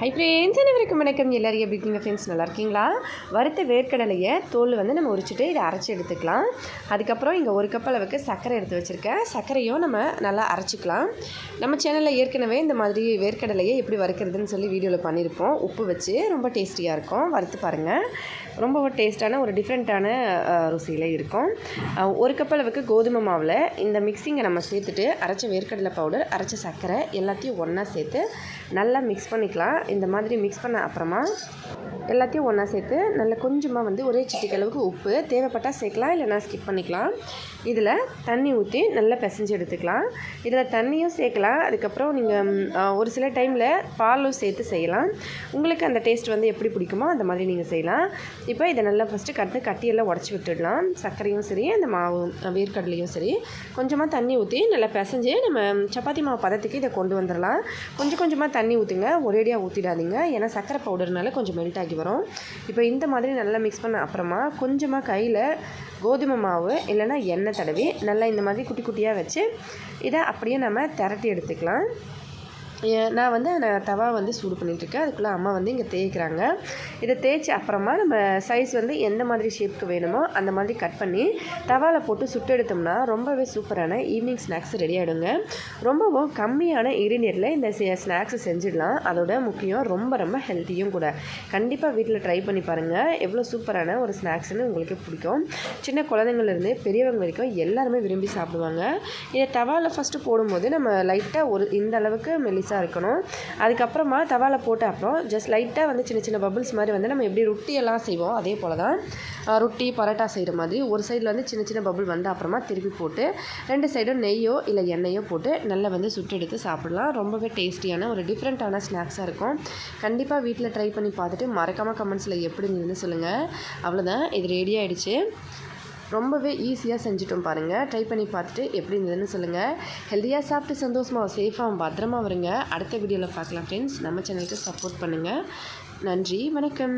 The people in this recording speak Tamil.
ஹை ஃப்ரெண்ட்ஸ் அனைவருக்கும் வணக்கம். எல்லாரும் எப்படி இருக்கீங்க ஃப்ரெண்ட்ஸ் நல்லா இருக்கீங்களா? வறுத்த வேர்க்கடலையை தோல் வந்து நம்ம உரிச்சிட்டு இதை அரைச்சி எடுத்துக்கலாம். அதுக்கப்புறம் இங்கே ஒரு கப் அளவுக்கு சர்க்கரை எடுத்து வச்சுருக்கேன். சர்க்கரையும் நம்ம நல்லா அரைச்சிக்கலாம். நம்ம சேனலில் ஏற்கனவே இந்த மாதிரி வேர்க்கடலையை எப்படி வறுக்கிறதுன்னு சொல்லி வீடியோவில் பண்ணியிருப்போம். உப்பு வச்சு ரொம்ப டேஸ்டியாக இருக்கும். வறுத்து பாருங்கள் ரொம்ப டேஸ்ட்டான ஒரு டிஃப்ரெண்ட்டான ருசியில் இருக்கும். ஒரு கப் அளவுக்கு கோதுமை மாவில் இந்த மிக்சிங்கை நம்ம சேர்த்துட்டு அரைச்ச வேர்க்கடலை பவுடர் அரைச்ச சர்க்கரை எல்லாத்தையும் ஒன்றா சேர்த்து நல்லா மிக்ஸ் பண்ணிக்கலாம். இந்த மாதிரி மிக்ஸ் பண்ண அப்புறமா எல்லாத்தையும் ஒன்றா சேர்த்து நல்லா கொஞ்சமாக வந்து ஒரே சிட்டிக்கு அளவுக்கு உப்பு. தேவைப்பட்டால் சேர்க்கலாம் இல்லைனா ஸ்கிப் பண்ணிக்கலாம். இதில் தண்ணி ஊற்றி நல்லா பிசைஞ்சு எடுத்துக்கலாம். இதில் தண்ணியும் சேர்க்கலாம். அதுக்கப்புறம் நீங்கள் ஒரு சில டைமில் பாலும் சேர்த்து செய்யலாம். உங்களுக்கு அந்த டேஸ்ட் வந்து எப்படி பிடிக்குமோ அந்த மாதிரி நீங்கள் செய்யலாம். இப்போ இதை நல்லா ஃபஸ்ட்டு கட்டு கட்டியெல்லாம் உடச்சி விட்டுடலாம். சர்க்கரையும் சரி அந்த மாவு வேர்க்கடலையும் சரி. கொஞ்சமாக தண்ணி ஊற்றி நல்லா பிசைஞ்சு நம்ம சப்பாத்தி மாவு பதத்துக்கு இதை கொண்டு வந்துடலாம். கொஞ்சம் கொஞ்சமாக தண்ணி ஊற்றுங்க ஒரேடியாக ஊற்றிடாதீங்க ஏன்னா சர்க்கரை பவுடர்னால கொஞ்சம் மெல்ட் ஆகி வரும். இப்போ இந்த மாதிரி நல்லா மிக்ஸ் பண்ண அப்புறமா கொஞ்சமாக கையில் கோதுமை மாவு இல்லைன்னா எண்ணெய் தடவி நல்லா இந்த மாதிரி குட்டி குட்டியாக வச்சு இதை அப்படியே நம்ம திரட்டி எடுத்துக்கலாம். நான் வந்து நான் தவா வந்து சூடு பண்ணிகிட்ருக்கேன் அதுக்குள்ளே அம்மா வந்து இங்கே தேய்க்கிறாங்க. இதை தேய்ச்சி அப்புறமா நம்ம சைஸ் வந்து எந்த மாதிரி ஷேப்புக்கு வேணுமோ அந்த மாதிரி கட் பண்ணி தவாவில் போட்டு சுட்டு எடுத்தோம்னா ரொம்பவே சூப்பரான ஈவினிங் ஸ்நாக்ஸ் ரெடி ஆகிடுங்க ரொம்பவும் கம்மியான இன்க்ரீடியண்ட்டில் இந்த ஸ்நாக்ஸை செஞ்சிடலாம். அதோட முக்கியம் ரொம்ப ரொம்ப ஹெல்த்தியும் கூட. கண்டிப்பாக வீட்டில் ட்ரை பண்ணி பாருங்கள் எவ்வளோ சூப்பரான ஒரு ஸ்நாக்ஸ்னு உங்களுக்கு பிடிக்கும். சின்ன குழந்தைங்கள்லேருந்து பெரியவங்க வரைக்கும் எல்லாருமே விரும்பி சாப்பிடுவாங்க. இதை தவாவில் ஃபஸ்ட்டு போடும்போது நம்ம லைட்டாக ஒரு இந்த அளவுக்கு மெலிசாக இருக்கணும். அதுக்கப்புறமா தவாவில் போட்ட அப்புறம் ஜஸ்ட் லைட்டாக வந்து சின்ன சின்ன பபிள்ஸ் மாதிரி வந்து நம்ம எப்படி ரொட்டி எல்லாம் செய்வோம் அதே போல் தான் ரொட்டி பரோட்டா செய்கிற மாதிரி ஒரு சைடில் வந்து சின்ன சின்ன பபுள் வந்த அப்புறமா திருப்பி போட்டு ரெண்டு சைடும் நெய்யோ இல்லை எண்ணெயோ போட்டு நல்லா வந்து சுட்டு எடுத்து சாப்பிடலாம். ரொம்பவே டேஸ்டியான ஒரு டிஃப்ரெண்ட்டான ஸ்நாக்ஸாக இருக்கும். கண்டிப்பாக வீட்டில் ட்ரை பண்ணி பார்த்துட்டு மறக்காமல் கமெண்ட்ஸில் எப்படி இருந்ததுன்னு சொல்லுங்கள் அவ்வளோதான் இது ரெடி ஆகிடுச்சு ரொம்பவே ஈஸியாக செஞ்சுட்டோம் பாருங்கள் ட்ரை பண்ணி பார்த்துட்டு எப்படி இருந்ததுன்னு சொல்லுங்கள் ஹெல்த்தியாக சாப்பிட்டு சந்தோஷமாக சேஃபாக பத்திரமா வருங்க. அடுத்த வீடியோவில் பார்க்கலாம் ஃப்ரெண்ட்ஸ் நம்ம சேனலுக்கு சப்போர்ட் பண்ணுங்கள் நன்றி வணக்கம்.